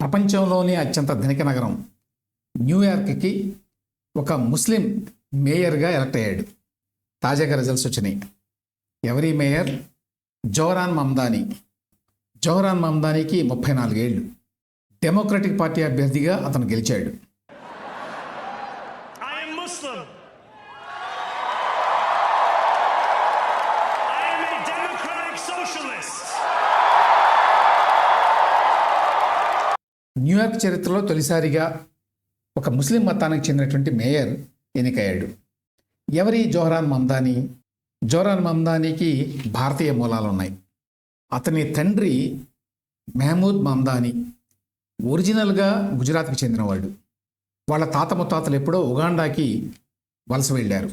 ప్రపంచంలోనే అత్యంత ధనిక నగరం. న్యూయార్క్కి ఒక ముస్లిం మేయర్గా ఎలక్ట్ అయ్యాడు. తాజాగా రిజల్ట్స్ వచ్చినాయి. ఎవరి మేయర్? జోహరాన్ మమ్దానీ. జోహరాన్ మమ్దానీకి ముప్పై నాలుగేళ్ళు డెమోక్రటిక్ పార్టీ అభ్యర్థిగా అతను గెలిచాడు. న్యూయార్క్ చరిత్రలో తొలిసారిగా ఒక ముస్లిం మతానికి చెందినటువంటి మేయర్ ఎన్నికయ్యాడు. ఎవరి? జోహరాన్ మమ్దానీ. జోహరాన్ మమ్దానీకి భారతీయ మూలాలు ఉన్నాయి. అతని తండ్రి మెహమూద్ మమ్దానీ ఒరిజినల్గా గుజరాత్కి చెందినవాడు. వాళ్ళ తాత ముత్తాతలు ఎప్పుడో ఉగాండాకి వలస వెళ్ళారు.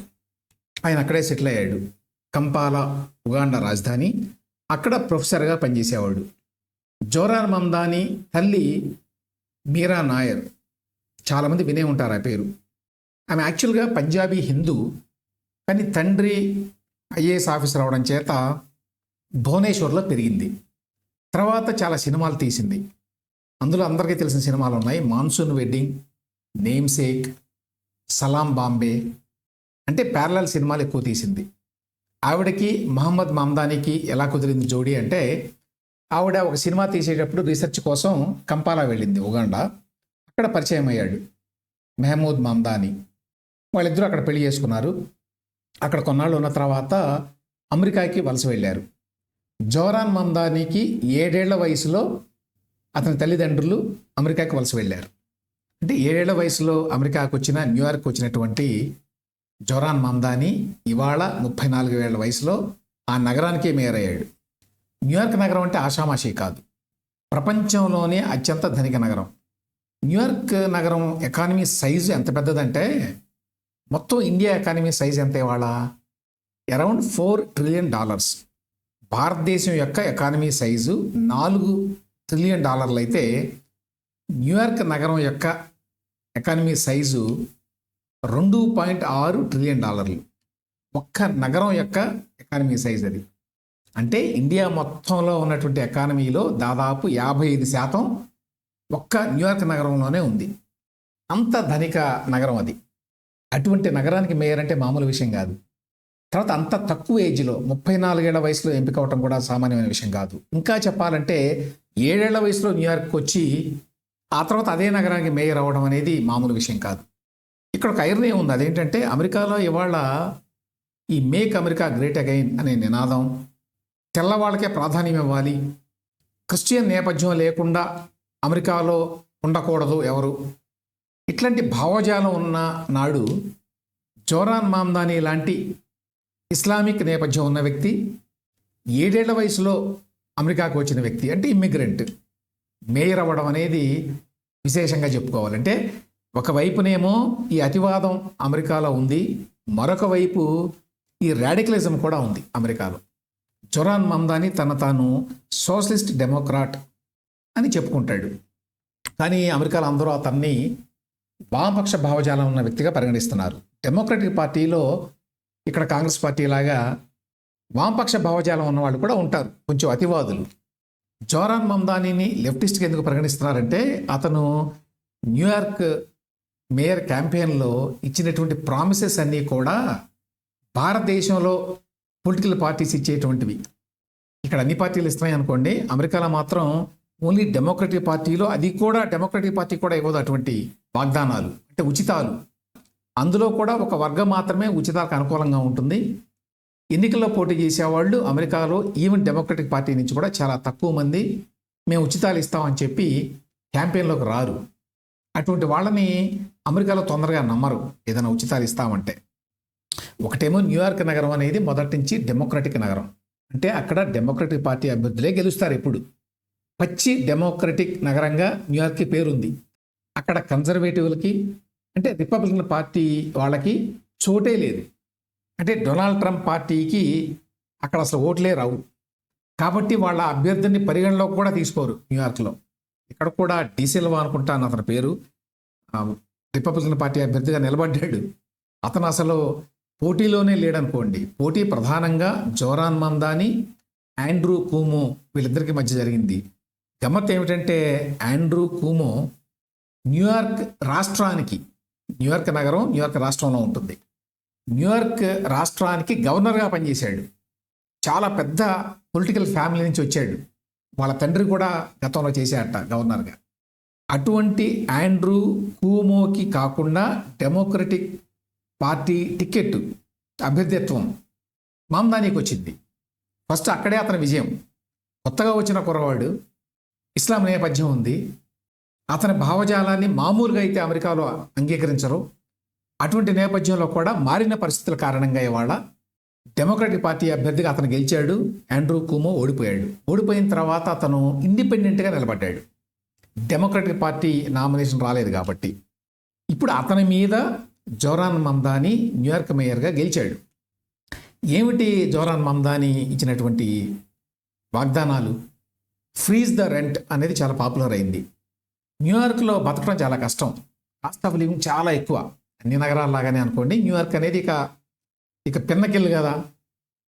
ఆయన అక్కడే సెటిల్ అయ్యాడు. కంపాల ఉగాండా రాజధాని అక్కడ ప్రొఫెసర్గా పనిచేసేవాడు. జోరాన్ మమ్దానీ తల్లి మీరా నాయర్. చాలామంది వినే ఉంటారు ఆ పేరు. ఆమె యాక్చువల్గా పంజాబీ హిందూ కానీ తండ్రి ఐఏఎస్ ఆఫీసర్ అవడం చేత భువనేశ్వర్లో పెరిగింది. తర్వాత చాలా సినిమాలు తీసింది. అందులో అందరికీ తెలిసిన సినిమాలు ఉన్నాయి. Monsoon wedding namesake Salaam Bombay అంటే ప్యారలల్ సినిమాలు ఎక్కువ తీసింది. ఆవిడకి మహమ్మద్ మామ్దానికి ఎలా కుదిరింది జోడీ అంటే ఆవిడ ఒక సినిమా తీసేటప్పుడు రీసెర్చ్ కోసం కంపాలా వెళ్ళింది ఉగాండా. అక్కడ పరిచయం అయ్యాడు. మెహమూద్ మమ్దానీ. వాళ్ళిద్దరూ అక్కడ పెళ్ళి చేసుకున్నారు. అక్కడ కొన్నాళ్ళు ఉన్న తర్వాత అమెరికాకి వలస వెళ్ళారు. జోరాన్ మమ్దానీకి ఏడేళ్ళ వయసులో అతని తల్లిదండ్రులు అమెరికాకి వలస వెళ్ళారు. అంటే ఏడేళ్ళ వయసులో అమెరికాకు వచ్చిన న్యూయార్క్ వచ్చినటువంటి జోరాన్ మమ్దానీ ఇవాళ ముప్పై నాలుగు ఏళ్ళ వయసులో ఆ నగరానికే మేయర్ అయ్యాడు. న్యూయార్క్ నగరం అంటే ఆషామాషి కాదు. ప్రపంచంలోనే అత్యంత ధనిక నగరం. న్యూయార్క్ నగరం ఎకానమీ సైజు ఎంత పెద్దదంటే మొత్తం ఇండియా ఎకానమీ సైజ్ ఎంత ఇవాళ? Around four trillion dollars. భారతదేశం యొక్క ఎకానమీ సైజు నాలుగు ట్రిలియన్ డాలర్లు అయితే న్యూయార్క్ నగరం యొక్క ఎకానమీ సైజు రెండు పాయింట్ ఆరు ట్రిలియన్ డాలర్లు. ఒక్క నగరం యొక్క ఎకానమీ సైజ్ అది. అంటే ఇండియా మొత్తంలో ఉన్నటువంటి ఎకానమీలో దాదాపు యాభై ఐదు శాతం ఒక్క న్యూయార్క్ నగరంలోనే ఉంది. అంత ధనిక నగరం అది. అటువంటి నగరానికి మేయర్ అంటే మామూలు విషయం కాదు. తర్వాత అంత తక్కువ ఏజ్లో ముప్పై నాలుగేళ్ళ వయసులో ఎంపిక అవటం కూడా సామాన్యమైన విషయం కాదు. ఇంకా చెప్పాలంటే ఏడేళ్ళ వయసులో న్యూయార్క్ వచ్చి ఆ తర్వాత అదే నగరానికి మేయర్ అవ్వడం అనేది మామూలు విషయం కాదు. ఇక్కడ ఒక ఐరనీ ఉంది అదేంటంటే అమెరికాలో ఇవాళ ఈ మేక్ అమెరికా గ్రేట్ అగైన్ అనే నినాదం తెల్లవాళ్ళకే ప్రాధాన్యం ఇవ్వాలి. క్రిస్టియన్ నేపథ్యం లేకుండా అమెరికాలో ఉండకూడదు ఎవరు. ఇట్లాంటి భావజాలం ఉన్న నాడు జోరాన్ మామ్దాని లాంటి ఇస్లామిక్ నేపథ్యం ఉన్న వ్యక్తి ఏడేళ్ళ వయసులో అమెరికాకు వచ్చిన వ్యక్తి అంటే ఇమ్మిగ్రెంట్ మేయర్ అవ్వడం అనేది విశేషంగా చెప్పుకోవాలంటే ఒకవైపునేమో ఈ అతివాదం అమెరికాలో ఉంది మరొక వైపు ఈ రాడికలిజం కూడా ఉంది అమెరికాలో. జొరాన్ మమ్దాని తన తాను సోషలిస్ట్ డెమోక్రాట్ అని చెప్పుకుంటాడు. కానీ అమెరికాలో అందరూ అతన్ని వామపక్ష భావజాలం ఉన్న వ్యక్తిగా పరిగణిస్తున్నారు. డెమోక్రటిక్ పార్టీలో ఇక్కడ కాంగ్రెస్ పార్టీ లాగా వామపక్ష భావజాలం ఉన్న వాళ్ళు కూడా ఉంటారు. కొంచెం అతివాదులు. జోరాన్ మమ్దానీని లెఫ్టిస్ట్కి ఎందుకు పరిగణిస్తున్నారంటే అతను న్యూయార్క్ మేయర్ క్యాంపెయిన్లో ఇచ్చినటువంటి ప్రామిసెస్ అన్నీ కూడా భారతదేశంలో పొలిటికల్ పార్టీస్ ఇచ్చేటువంటివి. ఇక్కడ అన్ని పార్టీలు ఇస్తున్నాయి అనుకోండి అమెరికాలో మాత్రం ఓన్లీ డెమోక్రటిక్ పార్టీలో అది కూడా డెమోక్రటిక్ పార్టీ కూడా ఇవ్వదు అటువంటి వాగ్దానాలు అంటే ఉచితాలు. అందులో కూడా ఒక వర్గం మాత్రమే ఉచితాలకు అనుకూలంగా ఉంటుంది. ఎన్నికల్లో పోటీ చేసేవాళ్ళు అమెరికాలో ఈవెన్ డెమోక్రటిక్ పార్టీ నుంచి కూడా చాలా తక్కువ మంది మేము ఉచితాలు ఇస్తామని చెప్పి క్యాంపెయిన్లోకి రారు. అటువంటి వాళ్ళని అమెరికాలో తొందరగా నమ్మరు ఏదైనా ఉచితాలు ఇస్తామంటే. ఒకటేమో న్యూయార్క్ నగరం అనేది మొదటి నుంచి డెమోక్రటిక్ నగరం. అంటే అక్కడ డెమోక్రటిక్ పార్టీ అభ్యర్థులే గెలుస్తారు ఎప్పుడు. పచ్చి డెమోక్రటిక్ నగరంగా న్యూయార్క్కి పేరుంది. అక్కడ కన్జర్వేటివ్లకి అంటే రిపబ్లికన్ పార్టీ వాళ్ళకి చోటే లేదు. అంటే డొనాల్డ్ ట్రంప్ పార్టీకి అక్కడ అసలు ఓట్లే రావు. కాబట్టి వాళ్ళ అభ్యర్థిని పరిగణలోకి కూడా తీసుకోరు న్యూయార్క్లో ఇక్కడ కూడా డీసెల్వా అనుకుంటాను అతని పేరు. రిపబ్లికన్ పార్టీ అభ్యర్థిగా నిలబడ్డాడు. అతను అసలు పోటీలోనే లేడనుకోండి. పోటీ ప్రధానంగా జోరాన్ మందాని ఆండ్రూ కూమో వీళ్ళిద్దరికి మధ్య జరిగింది. గమ్మత్ ఏమిటంటే ఆండ్రూ కూమో న్యూయార్క్ రాష్ట్రానికి న్యూయార్క్ నగరం న్యూయార్క్ రాష్ట్రంలో ఉంటుంది. న్యూయార్క్ రాష్ట్రానికి గవర్నర్గా పనిచేశాడు. చాలా పెద్ద పొలిటికల్ ఫ్యామిలీ నుంచి వచ్చాడు. వాళ్ళ తండ్రి కూడా గతంలో చేశాడట గవర్నర్గా. అటువంటి ఆండ్రూ కూమోకి కాకుండా డెమోక్రటిక్ పార్టీ టికెట్ అభ్యర్థిత్వం మామ్దానికి వచ్చింది ఫస్ట్ అక్కడే అతని విజయం. కొత్తగా వచ్చిన కుర్రవాడు ఇస్లాం నేపథ్యం ఉంది. అతని భావజాలాన్ని మామూలుగా అయితే అమెరికాలో అంగీకరించరు. అటువంటి నేపథ్యంలో కూడా మారిన పరిస్థితుల కారణంగా ఇవాళ డెమోక్రటిక్ పార్టీ అభ్యర్థిగా అతను గెలిచాడు. ఆండ్రూ కుమో ఓడిపోయాడు. ఓడిపోయిన తర్వాత అతను ఇండిపెండెంట్గా నిలబడ్డాడు. డెమోక్రటిక్ పార్టీ నామినేషన్ రాలేదు కాబట్టి. ఇప్పుడు అతని మీద జోరాన్ మమ్దాని న్యూయార్క్ మేయర్గా గెలిచాడు. ఏమిటి జోరాన్ మమ్దాని ఇచ్చినటువంటి వాగ్దానాలు? ఫ్రీజ్ ద రెంట్ అనేది చాలా పాపులర్ అయింది. న్యూయార్క్లో బతకడం చాలా కష్టం. కాస్ట్ ఆఫ్ లివింగ్ చాలా ఎక్కువ. అన్ని నగరాల్లాగానే అనుకోండి. న్యూయార్క్ అనేది ఇక ఇక పిన్నకిల్లు కదా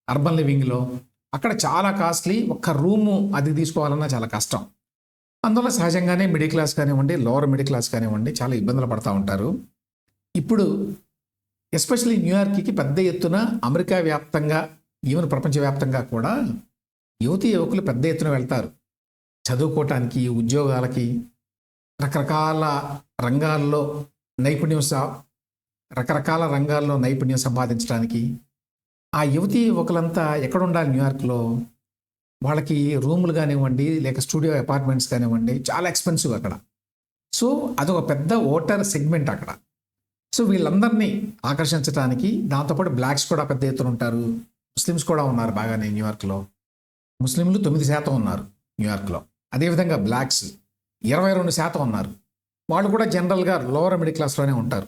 అర్బన్ లివింగ్లో. అక్కడ చాలా కాస్ట్లీ ఒక్క రూము అది తీసుకోవాలన్నా చాలా కష్టం. అందువల్ల సహజంగానే మిడిల్ క్లాస్ కానివ్వండి లోవర్ మిడిల్ క్లాస్ కానివ్వండి చాలా ఇబ్బందులు పడుతూ ఉంటారు. ఇప్పుడు ఎస్పెషల్లీ న్యూయార్క్కి పెద్ద ఎత్తున అమెరికా వ్యాప్తంగా ఈవెన్ ప్రపంచవ్యాప్తంగా కూడా యువతి యువకులు పెద్ద ఎత్తున వెళ్తారు. చదువుకోవటానికి ఉద్యోగాలకి రకరకాల రంగాల్లో నైపుణ్యం సా రకరకాల రంగాల్లో నైపుణ్యం సంపాదించడానికి ఆ యువతి యువకులంతా ఎక్కడ ఉండాలి న్యూయార్క్లో? వాళ్ళకి రూములు కానివ్వండి లేక స్టూడియో అపార్ట్మెంట్స్ కానివ్వండి చాలా ఎక్స్పెన్సివ్ అక్కడ. సో అదొక పెద్ద ఓటర్ సెగ్మెంట్ అక్కడ. సో వీళ్ళందరినీ ఆకర్షించడానికి దాంతోపాటు బ్లాక్స్ కూడా పెద్ద ఎత్తున ఉంటారు. ముస్లిమ్స్ కూడా ఉన్నారు బాగానే న్యూయార్క్లో ముస్లింలు తొమ్మిది శాతం ఉన్నారు న్యూయార్క్లో అదేవిధంగా బ్లాక్స్ ఇరవై రెండు శాతం ఉన్నారు. వాళ్ళు కూడా జనరల్గా లోవర్ మిడిల్ క్లాస్లోనే ఉంటారు.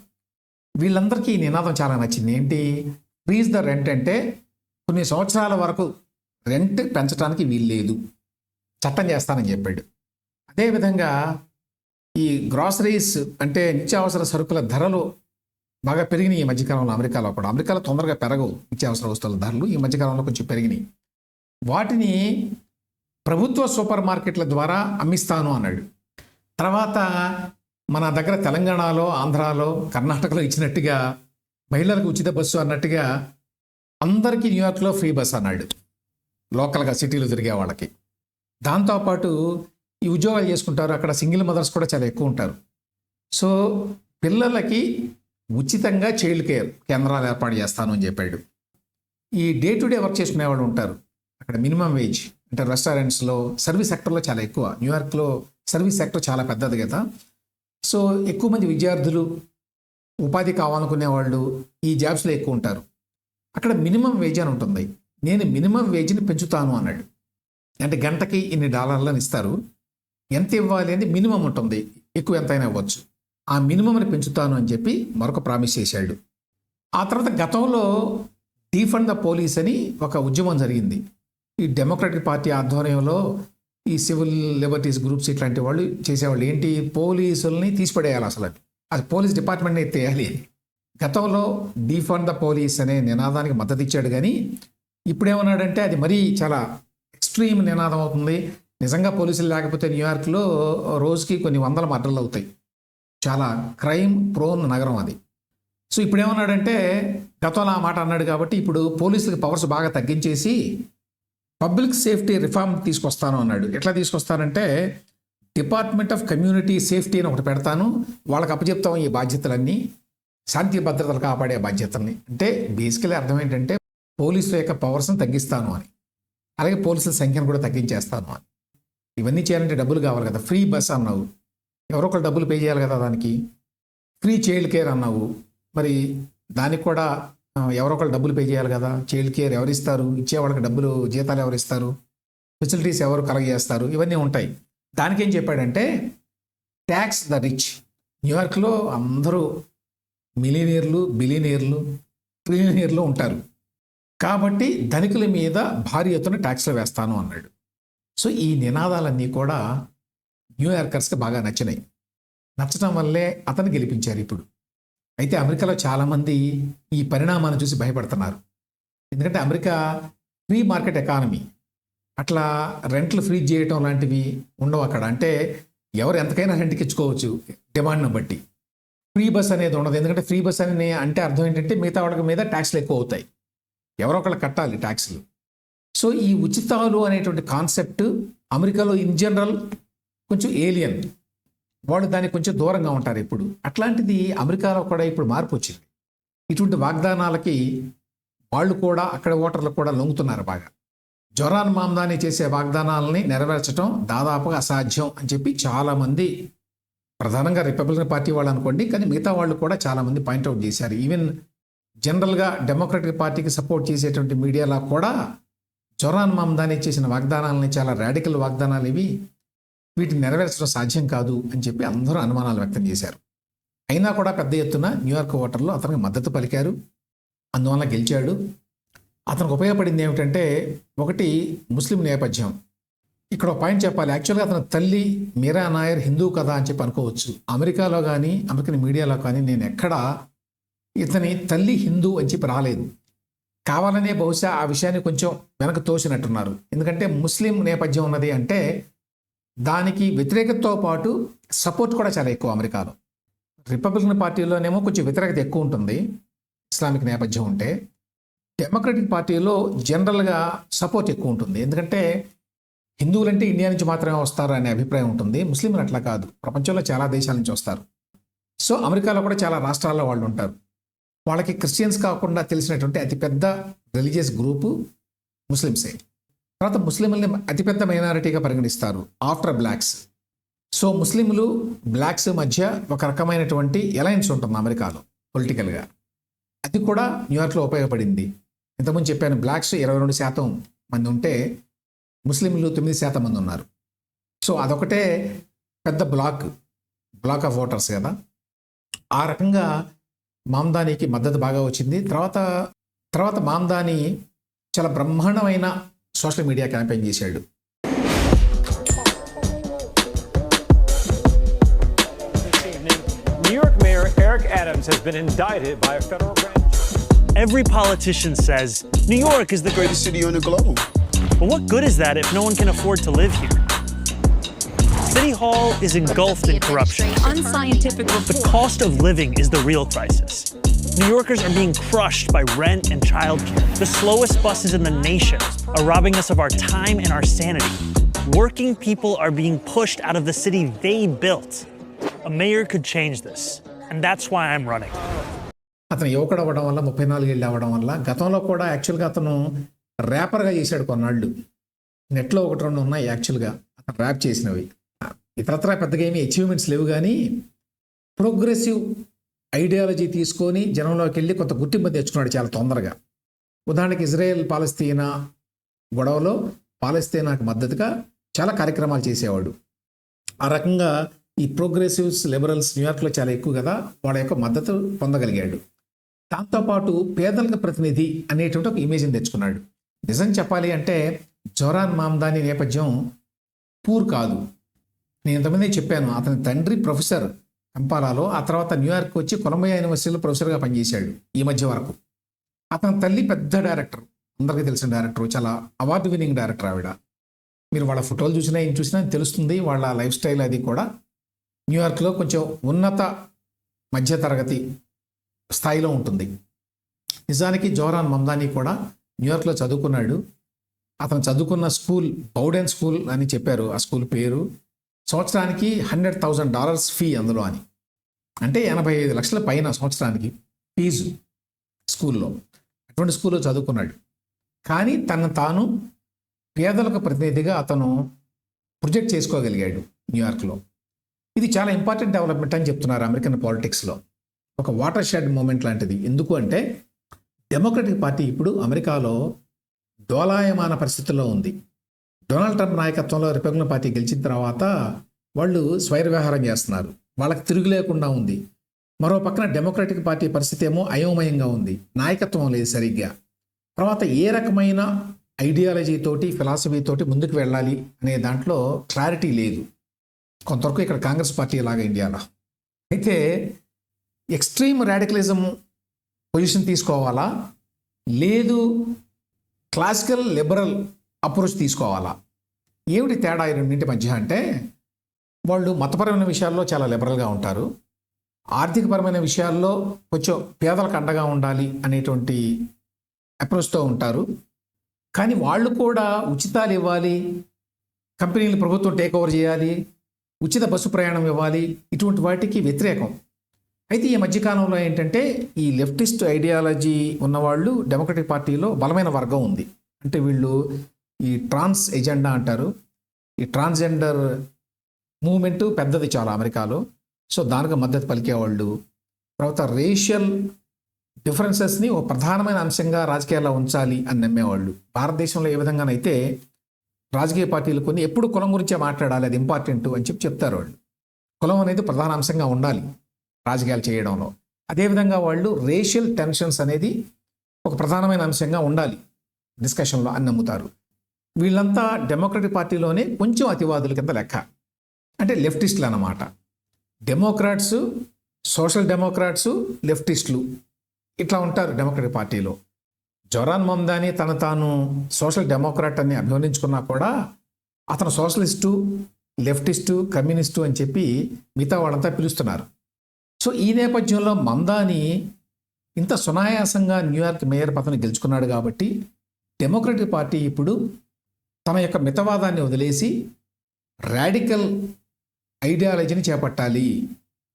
వీళ్ళందరికీ ఈ నినాదం చాలా నచ్చింది. ఏంటి? ఫ్రీజ్ ద రెంట్ అంటే కొన్ని సంవత్సరాల వరకు రెంట్ పెంచడానికి వీలు లేదు. చట్టం చేస్తానని చెప్పాడు. అదేవిధంగా ఈ గ్రాసరీస్ అంటే నిత్యావసర సరుకుల ధరలు బాగా పెరిగినాయి ఈ మధ్యకాలంలో అమెరికాలో కూడా. అమెరికాలో తొందరగా పెరగవు నిత్యావసర వస్తువుల ధరలు ఈ మధ్యకాలంలో కొంచెం పెరిగినాయి. వాటిని ప్రభుత్వ సూపర్ మార్కెట్ల ద్వారా అమ్మిస్తాను అన్నాడు. తర్వాత మన దగ్గర తెలంగాణలో ఆంధ్రాలో కర్ణాటకలో ఇచ్చినట్టుగా మహిళలకు ఉచిత బస్సు అన్నట్టుగా అందరికీ న్యూయార్క్లో ఫ్రీ బస్ అన్నాడు. లోకల్గా సిటీలో తిరిగే వాళ్ళకి. దాంతోపాటు ఈ ఉద్యోగాలు చేసుకుంటారు. అక్కడ సింగిల్ మదర్స్ కూడా చాలా ఎక్కువ ఉంటారు. సో పిల్లలకి ఉచితంగా చైల్డ్ కేర్ కేంద్రాలు ఏర్పాటు చేస్తాను అని చెప్పాడు. ఈ డే టు డే వర్క్ చేసుకునే వాళ్ళు ఉంటారు. అక్కడ మినిమం వేజ్ అంటే రెస్టారెంట్స్లో సర్వీస్ సెక్టర్లో చాలా ఎక్కువ. న్యూయార్క్లో సర్వీస్ సెక్టర్ చాలా పెద్దది కదా. సో ఎక్కువ మంది విద్యార్థులు ఉపాధి కావాలనుకునే వాళ్ళు ఈ జాబ్స్లో ఎక్కువ ఉంటారు. అక్కడ మినిమం వేజ్ అని ఉంటుంది. నేను మినిమం వేజ్ని పెంచుతాను అన్నాడు. అంటే గంటకి ఇన్ని డాలర్లను ఇస్తారు. ఎంత ఇవ్వాలి అనేది మినిమం ఉంటుంది. ఎక్కువ ఎంతైనా ఇవ్వచ్చు. ఆ మినిమంని పెంచుతాను అని చెప్పి మరొక ప్రామిస్ చేశాడు. ఆ తర్వాత గతంలో డీఫండ్ ద పోలీస్ అని ఒక ఉద్యమం జరిగింది. ఈ డెమోక్రటిక్ పార్టీ ఆధ్వర్యంలో ఈ సివిల్ లిబర్టీస్ గ్రూప్స్ ఇట్లాంటి వాళ్ళు చేసేవాళ్ళు. ఏంటి? పోలీసుల్ని తీసిపడేయాలి అసలు అది. అది పోలీస్ డిపార్ట్మెంట్ని ఎత్తేయాలి అని. గతంలో డీఫండ్ ద పోలీస్ అనే నినాదానికి మద్దతు ఇచ్చాడు కానీ ఇప్పుడేమన్నాడంటే అది మరీ చాలా ఎక్స్ట్రీమ్ నినాదం అవుతుంది. నిజంగా పోలీసులు లేకపోతే న్యూయార్క్లో రోజుకి కొన్ని వందల మర్డర్లు అవుతాయి. చాలా క్రైమ్ ప్రోన్ నగరం అది. సో ఇప్పుడు ఏమన్నాడంటే గతంలో ఆ మాట అన్నాడు కాబట్టి ఇప్పుడు పోలీసులకు పవర్స్ బాగా తగ్గించేసి పబ్లిక్ సేఫ్టీ రిఫార్మ్ తీసుకొస్తాను అన్నాడు. ఎట్లా తీసుకొస్తానంటే డిపార్ట్మెంట్ ఆఫ్ కమ్యూనిటీ సేఫ్టీ అని ఒకటి పెడతాను. వాళ్ళకి అప్పచెప్తాం ఈ బాధ్యతలన్నీ. శాంతి భద్రతలు కాపాడే బాధ్యతల్ని. అంటే బేసికలీ అర్థం ఏంటంటే పోలీసుల యొక్క పవర్స్ని తగ్గిస్తాను అని. అలాగే పోలీసుల సంఖ్యను కూడా తగ్గించేస్తాను అని. ఇవన్నీ చేయాలంటే డబ్బులు కావాలి కదా. ఫ్రీ బస్ అన్నావు. ఎవరో ఒకరు డబ్బులు పే చేయాలి కదా దానికి? ఫ్రీ చైల్డ్ కేర్ అన్నావు. మరి దానికి కూడా ఎవరో ఒకరు డబ్బులు పే చేయాలి కదా? చైల్డ్ కేర్ ఎవరు ఇస్తారు డబ్బులు జీతాలు ఎవరు ఇస్తారు ఫెసిలిటీస్ ఎవరు కలగజేస్తారు? ఇవన్నీ ఉంటాయి. దానికి ఏం చెప్పాడంటే ట్యాక్స్ ద రిచ్ న్యూయార్క్లో అందరూ మిలీనియర్లు బిలీనియర్లు ట్రిలినియర్లు ఉంటారు. కాబట్టి ధనికుల మీద భారీ ఎత్తున ట్యాక్స్లు వేస్తాను అన్నాడు. సో ఈ నినాదాలన్నీ కూడా న్యూయార్కర్స్కి బాగా నచ్చినాయి. నచ్చడం వల్లే అతను గెలిపించారు ఇప్పుడు. అయితే అమెరికాలో చాలామంది ఈ పరిణామాన్ని చూసి భయపడుతున్నారు. ఎందుకంటే అమెరికా ఫ్రీ మార్కెట్ ఎకానమీ. అట్లా రెంట్లు ఫ్రీజ్ చేయటం లాంటివి ఉండవు అక్కడ. అంటే ఎవరు ఎంతకైనా రెంట్కి ఇచ్చుకోవచ్చు డిమాండ్ను బట్టి. ఫ్రీ బస్ అనేది ఉండదు. ఎందుకంటే ఫ్రీ బస్ అని అంటే అర్థం ఏంటంటే మిగతా వాళ్ళకి మీద ట్యాక్స్లు ఎక్కువ అవుతాయి. ఎవరో ఒకళ్ళు కట్టాలి ట్యాక్స్లు. సో ఈ ఉచితాలు అనేటువంటి కాన్సెప్ట్ అమెరికాలో ఇన్ జనరల్ కొంచెం ఏలియన్ వాళ్ళు దానికి కొంచెం దూరంగా ఉంటారు ఇప్పుడు. అట్లాంటిది అమెరికాలో కూడా ఇప్పుడు మార్పు వచ్చింది. ఇటువంటి వాగ్దానాలకి వాళ్ళు కూడా అక్కడ ఓటర్లు కూడా లొంగుతున్నారు బాగా. జొరాన్ మామ్దాని చేసే వాగ్దానాలని నెరవేర్చడం దాదాపుగా అసాధ్యం అని చెప్పి చాలామంది ప్రధానంగా రిపబ్లికన్ పార్టీ వాళ్ళు అనుకోండి కానీ మిగతా వాళ్ళు కూడా చాలామంది పాయింట్అవుట్ చేశారు. ఈవెన్ జనరల్గా డెమోక్రటిక్ పార్టీకి సపోర్ట్ చేసేటువంటి మీడియాలో కూడా జొరాన్ మామ్దాని చేసిన వాగ్దానాలని చాలా రాడికల్ వాగ్దానాలు ఇవి. వీటిని నెరవేర్చడం సాధ్యం కాదు అని చెప్పి అందరూ అనుమానాలు వ్యక్తం చేశారు. అయినా కూడా పెద్ద ఎత్తున న్యూయార్క్ ఓటర్లు అతనికి మద్దతు పలికారు. అందువల్ల గెలిచాడు. అతనికి ఉపయోగపడింది ఏమిటంటే ఒకటి ముస్లిం నేపథ్యం. ఇక్కడ ఒక పాయింట్ చెప్పాలి. యాక్చువల్గా అతని తల్లి మీరా నాయర్ హిందూ కదా అని చెప్పి అనుకోవచ్చు. అమెరికాలో కానీ అమెరికన్ మీడియాలో కానీ నేను ఎక్కడా ఇతని తల్లి హిందూ అని చెప్పి రాలేదు. కావాలనే బహుశా ఆ విషయాన్ని కొంచెం వెనక తోసినట్టున్నారు. ఎందుకంటే ముస్లిం నేపథ్యం ఉన్నది అంటే దానికి వ్యతిరేకతతో పాటు సపోర్ట్ కూడా చాలా ఎక్కువ అమెరికాలో. రిపబ్లికన్ పార్టీలోనేమో కొంచెం వ్యతిరేకత ఎక్కువ ఉంటుంది. ఇస్లామిక్ నేపథ్యం ఉంటే డెమోక్రటిక్ పార్టీలో జనరల్గా సపోర్ట్ ఎక్కువ ఉంటుంది. ఎందుకంటే హిందువులంటే ఇండియా నుంచి మాత్రమే వస్తారు అనే అభిప్రాయం ఉంటుంది. ముస్లింలు అట్లా కాదు. ప్రపంచంలో చాలా దేశాల నుంచి వస్తారు. సో అమెరికాలో కూడా చాలా రాష్ట్రాల్లో వాళ్ళు ఉంటారు. వాళ్ళకి క్రిస్టియన్స్ కాకుండా తెలిసినటువంటి అతిపెద్ద రిలీజియస్ గ్రూపు ముస్లిమ్సే. తర్వాత ముస్లింలని అతిపెద్ద మైనారిటీగా పరిగణిస్తారు ఆఫ్టర్ బ్లాక్స్. సో ముస్లింలు బ్లాక్స్ మధ్య ఒక రకమైనటువంటి ఎలయన్స్ ఉంటుంది అమెరికాలో పొలిటికల్గా. అది కూడా న్యూయార్క్లో ఉపయోగపడింది. ఇంతకుముందు చెప్పాను బ్లాక్స్ ఇరవై రెండు శాతం మంది ఉంటే ముస్లింలు తొమ్మిది శాతం మంది ఉన్నారు. సో అదొకటే పెద్ద బ్లాక్ బ్లాక్ ఆఫ్ ఓటర్స్ కదా. ఆ రకంగా మామ్దానికి మద్దతు బాగా వచ్చింది. తర్వాత తర్వాత మామ్దాని చాలా బ్రహ్మాండమైన సోషల్ మీడియా క్యాంపెయిన్ చేశాడు New York Mayor Eric Adams has been indicted by a federal grand jury. Every politician says New York is the greatest. greatest city on the globe. But what good is that if no one can afford to live here? City Hall is engulfed in corruption. Unscientific The report. cost of living is the real crisis. New Yorkers are being crushed by rent and childcare. The slowest buses in the nation are robbing us of our time and our sanity. Working people are being pushed out of the city they built. A mayor could change this, and that's why I'm running. అతను యువకుడు అవ్వడం వల్ల ముప్పై నాలుగేళ్ళు అవ్వడం వల్ల గతంలో కూడా యాక్చువల్గా అతను ర్యాపర్గా చేశాడు కొన్నాళ్ళు నెట్లో ఒకటి రెండు ఉన్నాయి యాక్చువల్గా అతను ర్యాప్ చేసినవి ఇతరత్ర పెద్దగా ఏమీ అచీవ్మెంట్స్ లేవు కానీ ప్రోగ్రెసివ్ ఐడియాలజీ తీసుకొని జనంలోకి వెళ్ళి కొంత గుర్తింపు తెచ్చుకున్నాడు చాలా తొందరగా. ఉదాహరణకి ఇజ్రాయెల్ పాలస్తీనా గొడవలో పాలస్తీనాకు మద్దతుగా చాలా కార్యక్రమాలు చేసేవాడు. ఆ రకంగా ఈ ప్రోగ్రెసివ్స్ లిబరల్స్ న్యూయార్క్లో చాలా ఎక్కువ కదా వాళ్ళ యొక్క మద్దతు పొందగలిగాడు. దాంతోపాటు పేదలకు ప్రతినిధి అనేటువంటి ఒక ఇమేజ్ని తెచ్చుకున్నాడు. నిజం చెప్పాలి అంటే జోరాన్ మామ్దాని నేపథ్యం పూర్ కాదు. నేను ఇంతమంది చెప్పాను అతని తండ్రి ప్రొఫెసర్ కంపాలాలో ఆ తర్వాత న్యూయార్క్ వచ్చి కొలంబియా యూనివర్సిటీలో ప్రొఫెసర్గా పనిచేశాడు ఈ మధ్య వరకు. అతని తల్లి పెద్ద డైరెక్టర్. అందరికీ తెలిసిన డైరెక్టర్ చాలా అవార్డు వినింగ్ డైరెక్టర్ ఆవిడ. మీరు వాళ్ళ ఫోటోలు చూసినా ఏం చూసినా తెలుస్తుంది వాళ్ళ లైఫ్ స్టైల్ అది కూడా. న్యూయార్క్లో కొంచెం ఉన్నత మధ్యతరగతి స్థాయిలో ఉంటుంది. నిజానికి జోహరాన్ మమ్దానీ కూడా న్యూయార్క్లో చదువుకున్నాడు. అతను చదువుకున్న స్కూల్ బౌడెన్ స్కూల్ అని చెప్పారు. ఆ స్కూల్ పేరు సంవత్సరానికి హండ్రెడ్ థౌజండ్ డాలర్స్ ఫీ అందులో అని. అంటే ఎనభై ఐదు లక్షల పైన సంవత్సరానికి ఫీజు స్కూల్లో. అటువంటి స్కూల్లో చదువుకున్నాడు. కానీ తను తాను పేదలకు ప్రతినిధిగా అతను ప్రొజెక్ట్ చేసుకోగలిగాడు న్యూయార్క్లో. ఇది చాలా ఇంపార్టెంట్ డెవలప్మెంట్ అని చెప్తున్నారు అమెరికన్ పాలిటిక్స్లో. ఒక వాటర్ షెడ్ మూమెంట్ లాంటిది. ఎందుకు అంటే డెమోక్రటిక్ పార్టీ ఇప్పుడు అమెరికాలో డోలాయమాన పరిస్థితుల్లో ఉంది. డొనాల్డ్ ట్రంప్ నాయకత్వంలో రిపబ్లికన్ పార్టీ గెలిచిన తర్వాత వాళ్ళు స్వైర వ్యవహారం చేస్తున్నారు. వాళ్ళకి తిరుగు లేకుండా ఉంది. మరో పక్కన డెమోక్రటిక్ పార్టీ పరిస్థితి ఏమో అయోమయంగా ఉంది. నాయకత్వం లేదు సరిగ్గా. తర్వాత ఏ రకమైన ఐడియాలజీతోటి ఫిలాసఫీతోటి ముందుకు వెళ్ళాలి అనే దాంట్లో క్లారిటీ లేదు. కొంతవరకు ఇక్కడ కాంగ్రెస్ పార్టీ లాగా ఇండియాలో. అయితే ఎక్స్ట్రీమ్ రాడికలిజం పొజిషన్ తీసుకోవాలా? లేదు క్లాసికల్ లిబరల్ అప్రోచ్ తీసుకోవాలా? ఏమిటి తేడా ఈ రెండింటి మధ్య అంటే వాళ్ళు మతపరమైన విషయాల్లో చాలా లిబరల్గా ఉంటారు. ఆర్థికపరమైన విషయాల్లో కొంచెం పేదలకు అండగా ఉండాలి అనేటువంటి అప్రోచ్తో ఉంటారు. కానీ వాళ్ళు కూడా ఉచితాలు ఇవ్వాలి కంపెనీలు ప్రభుత్వం టేక్ ఓవర్ చేయాలి ఉచిత బస్సు ప్రయాణం ఇవ్వాలి ఇటువంటి వాటికి వ్యతిరేకం. అయితే ఈ మధ్యకాలంలో ఏంటంటే ఈ లెఫ్టిస్ట్ ఐడియాలజీ ఉన్నవాళ్ళు డెమోక్రటిక్ పార్టీలో బలమైన వర్గం ఉంది. అంటే వీళ్ళు ఈ ట్రాన్స్ ఎజెండా అంటారు. ఈ ట్రాన్స్జెండర్ మూమెంటు పెద్దది చాలా అమెరికాలో. సో దానికి మద్దతు పలికేవాళ్ళు తర్వాత రేషియల్ డిఫరెన్సెస్ని ఒక ప్రధానమైన అంశంగా రాజకీయాల్లో ఉంచాలి అని నమ్మేవాళ్ళు. భారతదేశంలో ఏ విధంగానైతే రాజకీయ పార్టీలు కొన్ని ఎప్పుడు కులం గురించే మాట్లాడాలి అది ఇంపార్టెంట్ అని చెప్పి చెప్తారు వాళ్ళు. కులం అనేది ప్రధాన అంశంగా ఉండాలి రాజకీయాలు చేయడంలో. అదేవిధంగా వాళ్ళు రేషియల్ టెన్షన్స్ అనేది ఒక ప్రధానమైన అంశంగా ఉండాలి డిస్కషన్లో అని నమ్ముతారు. వీళ్ళంతా డెమోక్రటిక్ పార్టీలోనే కొంచెం అతివాదుల కింద లెక్క. అంటే లెఫ్టిస్టులు అన్నమాట. డెమోక్రాట్స్ సోషల్ డెమోక్రాట్స్ లెఫ్టిస్టులు ఇట్లా ఉంటారు డెమోక్రటిక్ పార్టీలో. జొరాన్ మమ్దాని తన తాను సోషల్ డెమోక్రాట్ అని అభివర్ణించుకున్నా కూడా అతను సోషలిస్టు లెఫ్టిస్టు కమ్యూనిస్టు అని చెప్పి మిగతా వాళ్ళంతా పిలుస్తున్నారు. సో ఈ నేపథ్యంలో మమ్దాని ఇంత సునాయాసంగా న్యూయార్క్ మేయర్ పదవిని గెలుచుకున్నాడు కాబట్టి డెమోక్రటిక్ పార్టీ ఇప్పుడు తన యొక్క మితవాదాన్ని వదిలేసి రాడికల్ ఐడియాలజీని చేపట్టాలి.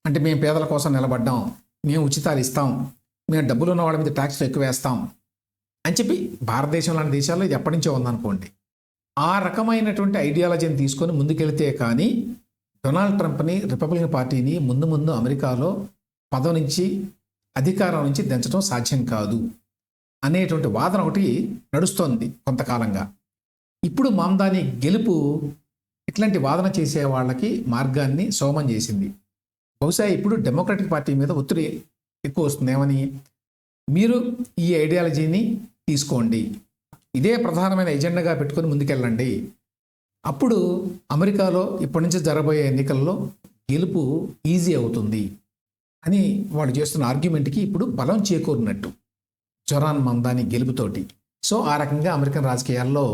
అంటే మేము పేదల కోసం నిలబడ్డాం. మేము ఉచితాలు ఇస్తాం. మేము డబ్బులు ఉన్న వాళ్ళ మీద ట్యాక్స్లు ఎక్కువ వేస్తాం అని చెప్పి భారతదేశం లాంటి దేశాల్లో ఇది ఎప్పటి నుంచో ఉందనుకోండి. ఆ రకమైనటువంటి ఐడియాలజీని తీసుకొని ముందుకెళ్తే కానీ డొనాల్డ్ ట్రంప్ని రిపబ్లికన్ పార్టీని ముందు ముందు అమెరికాలో పదవి నుంచి అధికారం నుంచి దించడం సాధ్యం కాదు అనేటువంటి వాదన ఒకటి నడుస్తోంది కొంతకాలంగా. ఇప్పుడు మామ్దాని గెలుపు ఇట్లాంటి వాదన చేసే వాళ్ళకి మార్గాన్ని సోమం చేసింది. బహుశా ఇప్పుడు డెమోక్రటిక్ పార్టీ మీద ఒత్తిడి ఎక్కువ వస్తుంది ఏమని మీరు ఈ ఐడియాలజీని తీసుకోండి. ఇదే ప్రధానమైన ఎజెండాగా పెట్టుకొని ముందుకెళ్ళండి. అప్పుడు అమెరికాలో ఇప్పటి నుంచి జరగబోయే ఎన్నికల్లో గెలుపు ఈజీ అవుతుంది అని వాళ్ళు చేస్తున్న ఆర్గ్యుమెంట్కి ఇప్పుడు బలం చేకూరినట్టు. జొరాన్ మందాని గెలుపుతోటి. సో ఆ రకంగా అమెరికన్ రాజకీయాల్లో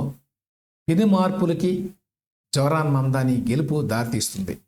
పెను మార్పులకి జోరాన్ మమ్దాని గెలుపు దారితీస్తుంది.